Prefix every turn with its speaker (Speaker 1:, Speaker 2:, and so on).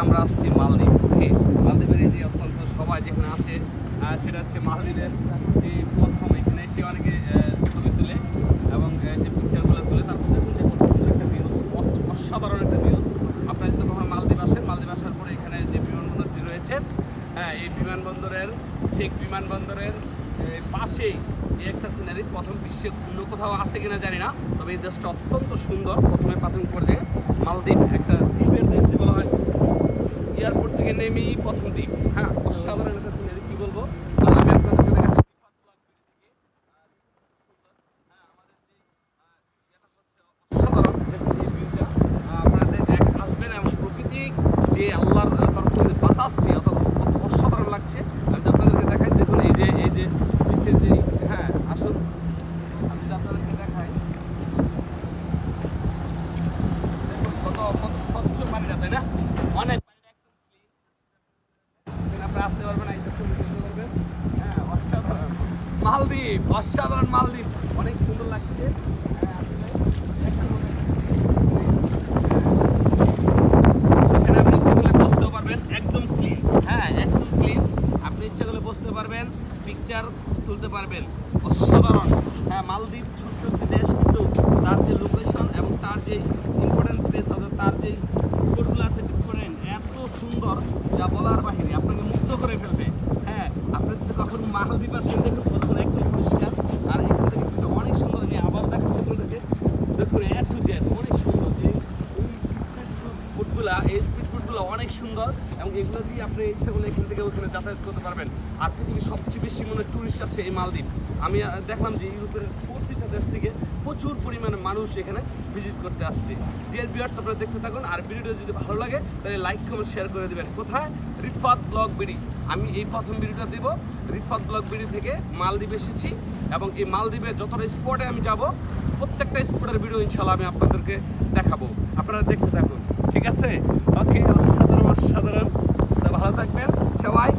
Speaker 1: আসছি মালদ্বীপ। ওকে মালদ্বীপের এই যে অত্যন্ত সবাই যেখানে আসে সেটা হচ্ছে মালদ্বীপের যে প্রথম এখানে এসে অনেকে ছবি তুলে এবং যে পিকচারগুলো তুলে, তারপর দেখুন যে সুন্দর একটা ভিউজ অসাধারণ একটা ভিউজ আপনারা যদি কখনো মালদ্বীপ আসেন, মালদ্বীপ আসার পরে এখানে যে বিমানবন্দরটি রয়েছে হ্যাঁ এই বিমানবন্দরের ঠিক বিমানবন্দরের পাশেই এই একটা সিনারি প্রথম বিশ্বে অন্য কোথাও আছে কিনা জানি না, তবে এই দেশটা অত্যন্ত সুন্দর। প্রথমে প্রাথমিক পর্যায়ে মালদ্বীপ একটা দ্বীপের দেশ যে বলা হয় এয়ারপোর্ট থেকে নেমেই প্রথম দ্বীপ হ্যাঁ অসাধারণ একটা সিনারি কি বলব? আমি আপনাদেরকে দেখাচ্ছি। অসাধারণ এই ভিউটা আপনাদের দেখ আসবেন এবং প্রকৃতিক যে আল্লাহর তরফ থেকে বাতাস যে অত অসাধারণ লাগছে আমি আপনাদেরকে দেখাই দেখুন এই যে এই যে নিচের যে হ্যাঁ আসুন আমি যদি আপনাদেরকে দেখাই দেখুন কত কত স্বচ্ছ পানিটা তাই না অনেক পানিটা একদম clean। আপনি আসতে পারবেন এই যে ছবি তুলতে পারবেন হ্যাঁ অসাধারণ মালদ্বীপ, অসাধারণ মালদ্বীপ। অনেক সুন্দর লাগছে। একদম ক্লিন হ্যাঁ একদম ক্লিন আপনি ইচ্ছে করলে বসতে পারবেন পিকচার তুলতে পারবেন। অসাধারণ। হ্যাঁ মালদ্বীপ ছোট্ট একটি দেশ, কিন্তু তার যে লোকেশন এবং তার যে ইম্পর্টেন্ট প্লেস অর্থাৎ তার যে স্পটগুলো আছে ডিফারেন্ট এত সুন্দর যা বলার বাহিরে আপনাকে মুগ্ধ করে ফেলবে হ্যাঁ আপনি যদি কখনো মালদ্বীপ আসেন দেখুন প্রথমে একদম পরিষ্কার আর এখান থেকে কিন্তু অনেক সুন্দর আমি আবার দেখাচ্ছি আপনাদেরকে দেখুন এ টু জেড অনেক সুন্দর। এই ফুটগুলা, এই স্পিড ফুটগুলো অনেক সুন্দর এবং এগুলো দিয়ে আপনি ইচ্ছা করলে এখান থেকে ওখানে যাতায়াত করতে পারবেন। আর পৃথিবীর সবচেয়ে বেশি মনে টুরিস্ট আছে এই মালদ্বীপ। আমি দেখলাম যে ইউরোপের প্রতিটা দেশ থেকে প্রচুর পরিমাণে মানুষ এখানে ভিজিট করতে আসছে। ডিয়ার বিয়ার্স আপনারা দেখতে থাকুন। আর ভিডিওটা যদি ভালো লাগে, তাহলে লাইক কমেন্ট শেয়ার করে দেবেন। কোথায়? Rifat blog BD. আমি এই প্রথম ভিডিওটা দেব। রিফাত ব্লগ বিডি থেকে মালদ্বীপ এসেছি এবং এই মালদ্বীপে যতটা স্পটে আমি যাব প্রত্যেকটা স্পোর্টের ভিডিও ইনশাল্লাহ আমি আপনাদেরকে দেখাবো। আপনারা দেখতে থাকুন, ঠিক আছে? ওকে, অসাধারণ অসাধারণ। ভালো থাকবেন সবাই।